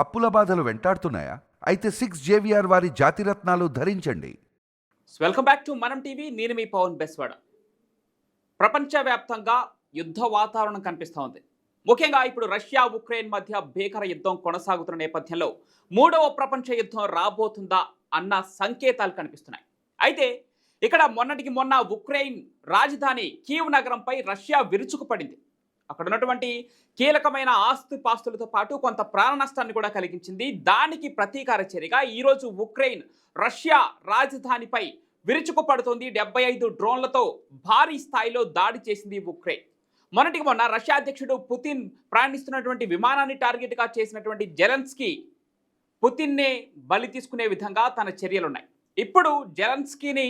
అప్పుల బాధలు వెంటాడుతున్నాయా? అయితే సిక్స్ జేవిఆర్ వారి జాతిరత్నాలు ధరించండి. Welcome back to Manam TV నేను మీ పవన్ బెస్వాడ. ప్రపంచవ్యాప్తంగా యుద్ధ వాతావరణం కనిపిస్తూ ఉంది. ముఖ్యంగా ఇప్పుడు రష్యా ఉక్రెయిన్ మధ్య భీకర యుద్ధం కొనసాగుతున్న నేపథ్యంలో మూడవ ప్రపంచ యుద్ధం రాబోతుందా అన్న సంకేతాలు కనిపిస్తున్నాయి. అయితే ఇక్కడ మొన్నటికి మొన్న ఉక్రెయిన్ రాజధాని కీవ్ నగరంపై రష్యా విరుచుకుపడింది. అక్కడ ఉన్నటువంటి కీలకమైన ఆస్తు పాస్తులతో పాటు కొంత ప్రాణ నష్టాన్ని కూడా కలిగించింది. దానికి ప్రతీకార చర్యగా ఈరోజు ఉక్రెయిన్ రష్యా రాజధానిపై విరుచుకుపడుతోంది డెబ్బై ఐదు డ్రోన్లతో భారీ స్థాయిలో దాడి చేసింది ఉక్రెయిన్. మొన్నటికి మొన్న రష్యా అధ్యక్షుడు పుతిన్ ప్రయాణిస్తున్నటువంటి విమానాన్ని టార్గెట్గా చేసినటువంటి జెలెన్స్కీ పుతిన్నే బలి తీసుకునే విధంగా తన చర్యలున్నాయి. ఇప్పుడు జెలెన్స్కీని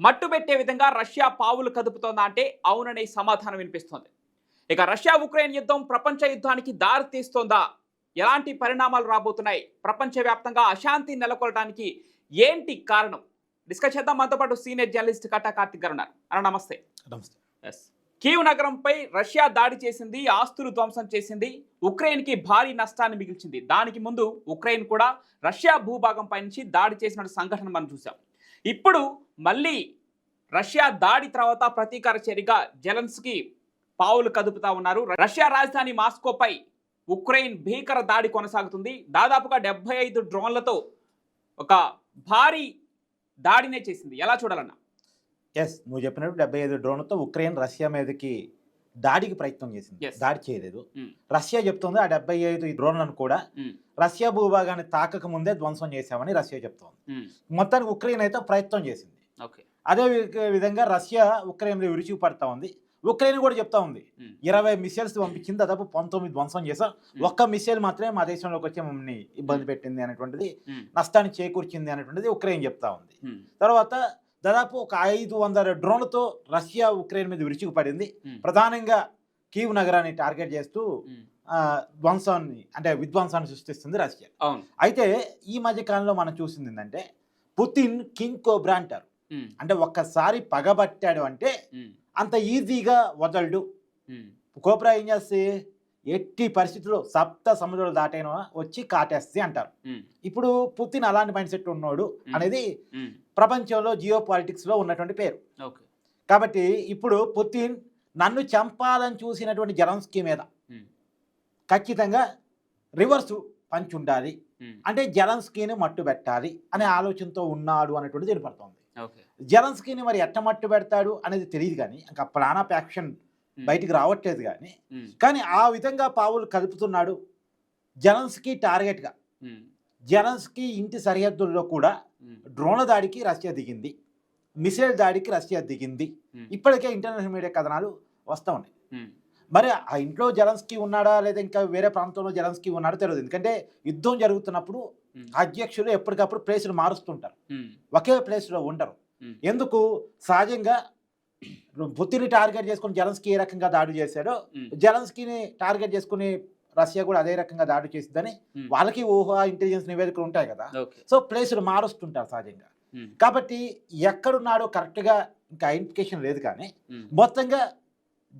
మట్టుబెట్టే విధంగా రష్యా పావులు కదుపుతోందా అంటే అవుననే సమాధానం వినిపిస్తోంది. ఇక రష్యా ఉక్రెయిన్ యుద్ధం ప్రపంచ యుద్ధానికి దారి తీస్తోందా? ఎలాంటి పరిణామాలు రాబోతున్నాయి? ప్రపంచవ్యాప్తంగా అశాంతి నెలకొల్పడానికి ఏంటి కారణం? డిస్కస్ చేద్దాం. మనతో పాటు సీనియర్ జర్నలిస్ట్ కట్టా కార్తిక్ గారు ఉన్నారు. అన్న నమస్తే. నమస్తే. ఎస్ కీవ్ నగరంపై రష్యా దాడి చేసింది ఆస్తులు ధ్వంసం చేసింది ఉక్రెయిన్కి భారీ నష్టాన్ని మిగిల్చింది. దానికి ముందు ఉక్రెయిన్ కూడా రష్యా భూభాగంపై నుంచి దాడి చేసిన సంఘటన మనం చూసాం ఇప్పుడు మళ్ళీ రష్యా దాడి తర్వాత ప్రతీకార చర్యగా జెలెన్స్కీ పావులు కదుపుతా ఉన్నారు. రష్యా రాజధాని మాస్కోపై ఉక్రెయిన్ భీకర దాడి కొనసాగుతుంది. దాదాపుగా డెబ్బై ఐదు డ్రోన్లతో ఒక భారీ దాడినే చేసింది. ఎలా చూడాలన్నా? ఎస్ నువ్వు చెప్పినట్టు డెబ్బై ఐదు డ్రోన్లతో ఉక్రెయిన్ రష్యా మీదకి దాడికి ప్రయత్నం చేసింది. దాడి చేయలేదు. Mm. రష్యా చెప్తుంది ఆ డెబ్బై ఐదు డ్రోన్లను కూడా Mm. రష్యా భూభాగాన్ని తాకక ముందే ధ్వంసం చేశామని రష్యా చెప్తోంది. ఉమ్, మొత్తానికి ఉక్రెయిన్ అయితే ప్రయత్నం చేసింది. అదే విధంగా రష్యా ఉక్రెయిన్ విరుచుకు పడతా ఉంది. ఉక్రెయిన్ కూడా చెప్తా ఉంది. ఇరవై మిసైల్స్ పంపించింది దాదాపు పంతొమ్మిది ధ్వంసం చేసాం. ఒక్క మిసైల్ మాత్రమే మా దేశంలోకి వచ్చి మమ్మల్ని ఇబ్బంది పెట్టింది అనేటువంటిది నష్టాన్ని చేకూర్చింది అనేటువంటిది ఉక్రెయిన్ చెప్తా ఉంది. తర్వాత దాదాపు ఒక ఐదు వందల డ్రోన్లతో రష్యా ఉక్రెయిన్ మీద విరుచుకుపడింది. ఉమ్, ప్రధానంగా కీవ్ నగరాన్ని టార్గెట్ చేస్తూ ధ్వంసాన్ని అంటే విధ్వంసాన్ని సృష్టిస్తుంది రష్యా. అయితే ఈ మధ్య కాలంలో మనం చూసింది ఏంటంటే పుతిన్ కింగ్ కోబ్రా అంటారు. అంటే ఒక్కసారి పగబట్టాడు అంటే అంత ఈజీగా వదలడు. కోబ్రా ఏం చేస్తే ఎట్టి పరిస్థితుల్లో సప్త సముద్రాలు దాటైన వచ్చి కాటేస్తే అంటారు. ఇప్పుడు పుతిన్ అలాంటి మైండ్ సెట్ ఉన్నాడు. అనేది ప్రపంచంలో జియో పాలిటిక్స్లో ఉన్నటువంటి పేరు. కాబట్టి ఇప్పుడు పుతిన్ నన్ను చంపాలని చూసినటువంటి జలంస్కీ మీద ఖచ్చితంగా రివర్స్ పంచి ఉండాలి అంటే జలంస్కీని మట్టు పెట్టాలి అనే ఆలోచనతో ఉన్నాడు అనేటువంటి తెలిపడుతోంది ఓకే. జలంస్కీని మరి ఎట్ట మట్టు పెడతాడు అనేది తెలియదు కానీ ఇంకా ప్లాన్ ఆఫ్ యాక్షన్ బయటికి రావట్లేదు కానీ కానీ ఆ విధంగా పావులు కలుపుతున్నాడు జలంస్కీ టార్గెట్గా. ఉమ్, జలంస్కీ ఇంటి సరిహద్దుల్లో కూడా డ్రోన్ల దాడికి రష్యా దిగింది. మిసైల్ దాడికి రష్యా దిగింది. ఇప్పటికే ఇంటర్నేషనల్ మీడియా కథనాలు వస్తూ ఉన్నాయి. మరి ఆ ఇంట్లో జలన్స్కీ ఉన్నాడా? లేదా ఇంకా వేరే ప్రాంతంలో జలన్స్కీ ఉన్నాడో తెలియదు ఎందుకంటే యుద్ధం జరుగుతున్నప్పుడు అధ్యక్షులు ఎప్పటికప్పుడు ప్లేసులు మారుస్తుంటారు. ఒకే ప్లేస్లో ఉండరు. ఎందుకు? సహజంగా పుతిని టార్గెట్ చేసుకుని జలన్స్కీ ఏ రకంగా దాడి చేశాడో జలన్స్కీని టార్గెట్ చేసుకుని రష్యా కూడా అదే రకంగా దాడి చేసిందని వాళ్ళకి ఊహ ఇంటెలిజెన్స్ నివేదికలు ఉంటాయి కదా. సో ప్లేసులు మారుస్తుంటారు సహజంగా. కాబట్టి ఎక్కడున్నాడో కరెక్ట్గా ఇంకా ఐడెంటిఫికేషన్ లేదు కానీ మొత్తంగా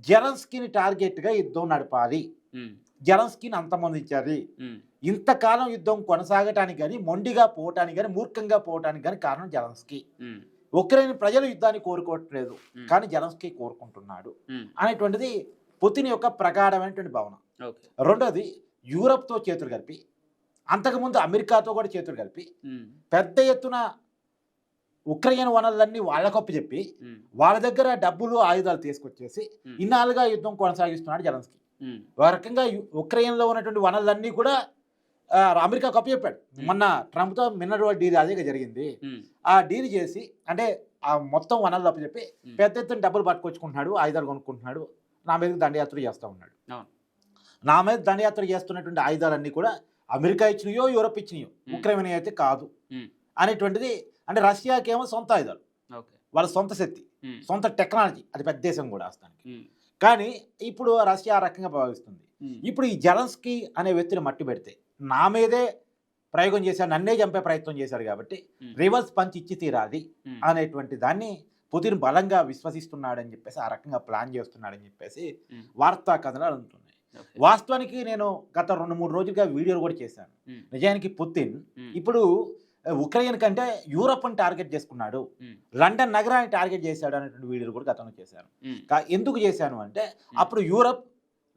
జలన్స్కీని టార్గెట్గా యుద్ధం నడపాలి. జలన్స్కీని అంతమొందించాలి ఇంతకాలం యుద్ధం కొనసాగటానికి కానీ మొండిగా పోవటానికి కానీ మూర్ఖంగా పోవటానికి కానీ కారణం జలన్స్కీ. ఉక్రెయిన్ ప్రజలు యుద్ధాన్ని కోరుకోవట్లేదు. కానీ జలన్స్కీ కోరుకుంటున్నాడు. అనేటువంటిది పుతిన్ యొక్క ప్రగాఢమైనటువంటి భావన. రెండోది యూరప్తో చేతులు కలిపి అంతకుముందు అమెరికాతో కూడా చేతులు కలిపి పెద్ద ఎత్తున ఉక్రెయిన్ వనరులన్నీ వాళ్ళకొప్ప చెప్పి వాళ్ళ దగ్గర డబ్బులు ఆయుధాలు తీసుకొచ్చేసి ఇన్నాళ్ళుగా యుద్ధం కొనసాగిస్తున్నాడు జలన్స్కీ. ఒక రకంగా ఉక్రెయిన్లో ఉన్నటువంటి వనరులన్నీ కూడా ఆ, అమెరికాకు అప్పచెప్పాడు. మొన్న ట్రంప్తో మిన్నర్ డీల్ అదే జరిగింది. ఆ డీల్ చేసి అంటే ఆ మొత్తం వనరులు అప్పచెప్పి ఉమ్, పెద్ద ఎత్తున డబ్బులు పట్టుకొచ్చుకుంటున్నాడు ఆయుధాలు కొనుక్కుంటున్నాడు నా మీదకి దండయాత్ర చేస్తూ ఉన్నాడు. నా మీద దండయాత్ర చేస్తున్నటువంటి ఆయుధాలన్నీ కూడా అమెరికా ఇచ్చినయో యూరప్ ఇచ్చినయో. ఉక్రెయిన్ అయితే కాదు. అనేటువంటిది అంటే రష్యాకేమో సొంత ఆయుధాలు వాళ్ళ సొంత శక్తి సొంత టెక్నాలజీ అది పెద్ద దేశం కూడా ఆస్తానికి ఉమ్, కానీ ఇప్పుడు రష్యా ఆ రకంగా భావిస్తుంది ఇప్పుడు ఈ జలన్స్కీ అనే వ్యక్తిని మట్టి పెడితే నా మీదే ప్రయోగం చేశాడు నన్నే చంపే ప్రయత్నం చేశాడు కాబట్టి రివర్స్ పంచ్ ఇచ్చి తీరాది అనేటువంటి దాన్ని పుతిన్ బలంగా విశ్వసిస్తున్నాడని చెప్పేసి ఆ రకంగా ప్లాన్ చేస్తున్నాడని చెప్పేసి. వార్తా కథనాలు ఓకే. వాస్తవానికి నేను గత రెండు మూడు రోజులుగా వీడియోలు కూడా చేశాను. నిజానికి పుతిన్ ఇప్పుడు ఉక్రెయిన్ కంటే యూరప్ని టార్గెట్ చేసుకున్నాడు. లండన్ నగరాన్ని టార్గెట్ చేశాడు అనేటువంటి వీడియోలు కూడా గతంలో చేశాను. ఎందుకు చేశాను అంటే అప్పుడు యూరప్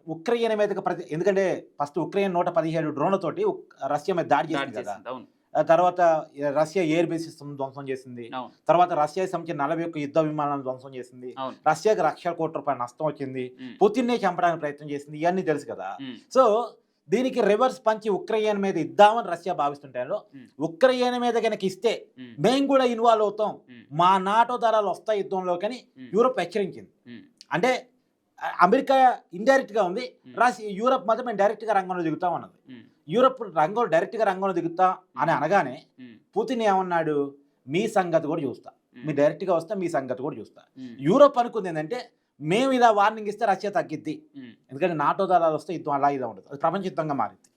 ఉక్రెయిన్ మీదకి ప్రతి ఎందుకంటే ఫస్ట్ ఉక్రెయిన్ నూట పదిహేడు డ్రోన్లతోటి రష్యా మీద దాడి చేసింది కదా. తర్వాత రష్యా ఎయిర్ బేస్ సిస్టమ్ ధ్వంసం చేసింది. తర్వాత రష్యాకి సంబంధించిన నలభై ఒక్క యుద్ధ విమానాలను ధ్వంసం చేసింది. రష్యాకి లక్షల కోట్ల రూపాయల నష్టం వచ్చింది. పుతిన్నే చంపడానికి ప్రయత్నం చేసింది. ఇవన్నీ తెలుసు కదా. సో దీనికి రివర్స్ పంచి ఉక్రెయిన్ మీద ఇద్దామని రష్యా భావిస్తుంటారు. ఉక్రెయిన్ మీద కనుక ఇస్తే మేము. కూడా ఇన్వాల్వ్ అవుతాం. మా నాటో దళాలు వస్తాయి యుద్ధంలో కానీ యూరోప్ హెచ్చరించింది. అంటే అమెరికా ఇండైరెక్ట్గా ఉంది. రష్యా యూరోప్ మాత్రం మేము డైరెక్ట్గా రంగంలో దిగుతాం అన్నది. యూరోప్ రంగంలో డైరెక్ట్గా రంగంలో దిగుతా అని అనగానే పుతిన్ ఏమన్నాడు? మీ సంగతి కూడా చూస్తా. మీరు డైరెక్ట్గా వస్తే మీ సంగతి కూడా చూస్తా. యూరోప్ అనుకుంది ఏంటంటే మేము ఇలా వార్నింగ్ ఇస్తే రష్యా తగ్గిద్ది. ఎందుకంటే నాటో దళాలు వస్తే యుద్ధం అలా ఇదా ఉండదు అది ప్రపంచ యుద్ధంగా మారింది.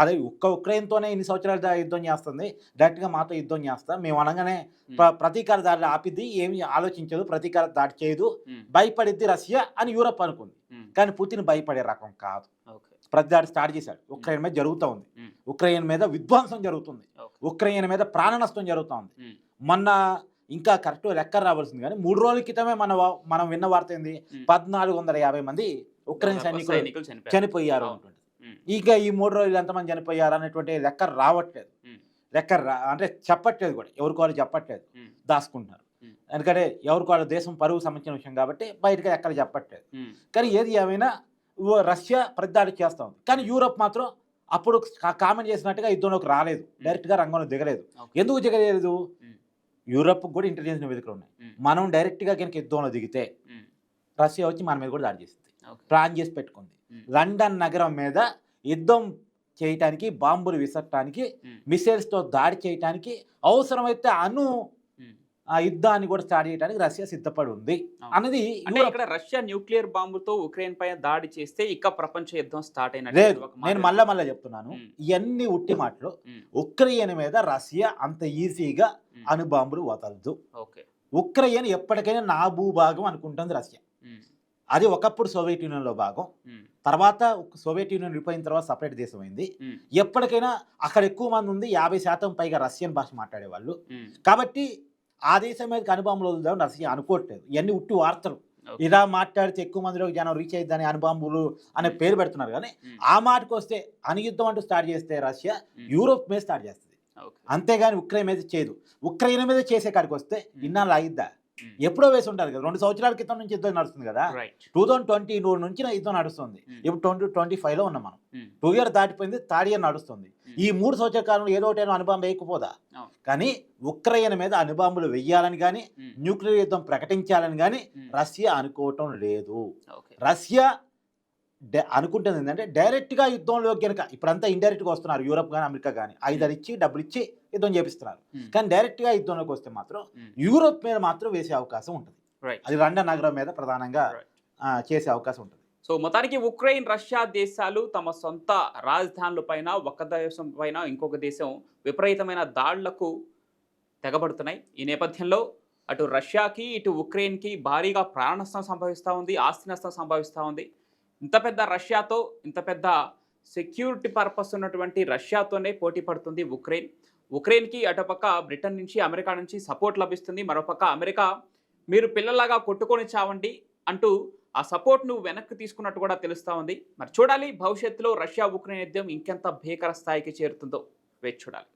అదే ఒక్క ఉక్రెయిన్తోనే ఇన్ని సంవత్సరాలు యుద్ధం చేస్తుంది. డైరెక్ట్గా మాతో యుద్ధం చేస్తాం. మేము అనగానే ప్రతీకార దాడి ఆపిద్ది. ఏమి ఆలోచించదు. ప్రతీకార దాడి చేయదు. భయపడిద్ది రష్యా అని యూరప్ అనుకుంది. కానీ పుతిన్ భయపడే రకం కాదు. ప్రతి దాడి స్టార్ట్ చేశాడు. ఉక్రెయిన్ మీద జరుగుతూ ఉంది. ఉక్రెయిన్ మీద విధ్వంసం జరుగుతుంది. ఉక్రెయిన్ మీద ప్రాణ నష్టం జరుగుతూ ఉంది. మొన్న ఇంకా కరెక్ట్ లెక్క రావాల్సింది. కానీ మూడు రోజుల క్రితమే మన మనం విన్న వార్త ఏంది. పద్నాలుగు వందల యాభై మంది ఉక్రెయిన్ సైనికులు చనిపోయారు. అంటుంది ఇక ఈ మూడు రోజులు ఎంతమంది చనిపోయారు అనేటువంటి లెక్క రావట్లేదు. లెక్క అంటే చెప్పట్లేదు కూడా. ఎవరికి వాళ్ళు చెప్పట్లేదు. దాచుకుంటున్నారు. ఎందుకంటే ఎవరికి వాళ్ళ దేశం పరువు సంబంధించిన విషయం కాబట్టి బయటకు ఎక్కడ చెప్పట్లేదు. కానీ ఏది ఏమైనా రష్యా ప్రతిదాడి చేస్తా ఉంది. కానీ యూరప్ మాత్రం అప్పుడు కామెంట్ చేసినట్టుగా యుద్ధంలోకి రాలేదు. డైరెక్ట్గా రంగంలో దిగలేదు. ఎందుకు దిగలేదు. యూరప్ కూడా ఇంటెలిజెన్స్ నివేదికలు ఉన్నాయి. మనం డైరెక్ట్గా కనుక యుద్ధంలో దిగితే రష్యా వచ్చి మన మీద కూడా దాడి ఓకే. ప్లాన్ చేసి పెట్టుకుంది. లండన్ నగరం మీద యుద్ధం చేయటానికి బాంబులు విసరటానికి మిసైల్స్తో దాడి చేయటానికి అవసరమైతే అణు. ఆ యుద్ధాన్ని కూడా స్టార్ట్ చేయడానికి రష్యా సిద్ధపడి ఉంది. అన్నది అంటే ఇక్కడ రష్యా న్యూక్లియర్ బాంబుతో ఉక్రెయిన్ పైన దాడి చేస్తే ఇక ప్రపంచ యుద్ధం స్టార్ట్ లేదు మాట నేను మళ్ళా మళ్ళా చెప్తున్నాను. ఇవన్నీ ఉట్టి మాటలు. ఉక్రెయిన్ మీద రష్యా అంత ఈజీగా అణుబాంబులు వదలదు. ఉక్రెయిన్ ఎప్పటికైనా నా భూభాగం అనుకుంటుంది రష్యా. అది ఒకప్పుడు సోవియట్ యూనియన్లో భాగం. ఉమ్, తర్వాత సోవియట్ యూనియన్ విడిపోయిన తర్వాత సపరేట్ దేశం అయింది ఎప్పటికైనా అక్కడ ఎక్కువ మంది ఉంది యాభై శాతం పైగా రష్యన్ భాష మాట్లాడేవాళ్ళు. కాబట్టి ఆ దేశం మీదకి అనుబాంబులు వదులుదామని రష్యా అనుకోవట్లేదు ఇవన్నీ ఉట్టి వార్తలు. ఇలా మాట్లాడితే ఎక్కువ మందిలోకి జనం రీచ్ అయ్యిద్దని అనుబాంబులు అనే. పేరు పెడుతున్నారు. కానీ ఆ మాటకు వస్తే అణుయుద్ధం అంటూ స్టార్ట్ చేస్తే రష్యా యూరోప్ మీద స్టార్ట్ చేస్తుంది. అంతేగాని ఉక్రెయిన్ మీద చేయదు. ఉక్రెయిన్ మీద చేసే కాడికి వస్తే ఇన్నాళ్ళు ఆగిద్దా? ఎప్పుడో వేసి ఉంటారు కదా. రెండు సంవత్సరాల క్రితం నుంచి యుద్ధం నడుస్తుంది కదా. టూ థౌసండ్ ట్వంటీ నుంచి యుద్ధం నడుస్తుంది. ఇప్పుడు ట్వంటీ ట్వంటీ ఫైవ్లో ఉన్నాం మనం. టూ ఇయర్ దాటిపోయింది థర్డ్ ఇయర్ నడుస్తుంది. ఈ మూడు సంవత్సరాల కాలంలో ఏదో ఒకటి అనుబాంబు వేయకపోదా. కానీ ఉక్రెయిన్ మీద అనుబాంబులు వెయ్యాలని కానీ న్యూక్లియర్ యుద్ధం ప్రకటించాలని కానీ రష్యా అనుకోవటం లేదు. రష్యా అనుకుంటుంది ఏంటంటే డైరెక్ట్గా యుద్ధంలో కనుక ఇప్పుడంతా ఇండైరెక్ట్గా వస్తున్నారు యూరప్ కానీ అమెరికా కానీ ఐదారు ఇచ్చి డబ్బులు ఇచ్చి యుద్ధం చేపిస్తున్నారు. ఉమ్, కానీ డైరెక్ట్గా యుద్ధంలోకి వస్తే మాత్రం ఉమ్, యూరోప్ మీద మాత్రం వేసే అవకాశం ఉంటుంది. అది లండన్ నగరం మీద ప్రధానంగా చేసే అవకాశం ఉంటుంది. సో మొత్తానికి ఉక్రెయిన్ రష్యా దేశాలు తమ సొంత రాజధానుల పైన ఒక దేశం పైన ఇంకొక దేశం విపరీతమైన దాడులకు తెగబడుతున్నాయి. ఈ నేపథ్యంలో అటు రష్యాకి ఇటు ఉక్రెయిన్కి భారీగా ప్రాణ నష్టం సంభవిస్తూ ఉంది ఆస్తి నష్టం సంభవిస్తూ ఉంది. ఇంత పెద్ద రష్యాతో ఇంత పెద్ద సెక్యూరిటీ పర్పస్ ఉన్నటువంటి రష్యాతోనే పోటీ పడుతుంది ఉక్రెయిన్. ఉక్రెయిన్కి అటుపక్క బ్రిటన్ నుంచి అమెరికా నుంచి సపోర్ట్ లభిస్తుంది. మరోపక్క అమెరికా మీరు పిల్లలాగా కొట్టుకొని చావండి అంటూ ఆ సపోర్ట్ నువ్వు వెనక్కి తీసుకున్నట్టు కూడా తెలుస్తూ ఉంది. మరి చూడాలి భవిష్యత్తులో రష్యా ఉక్రెయిన్ యుద్ధం ఇంకెంత భీకర స్థాయికి చేరుతుందో. వేచి చూడాలి.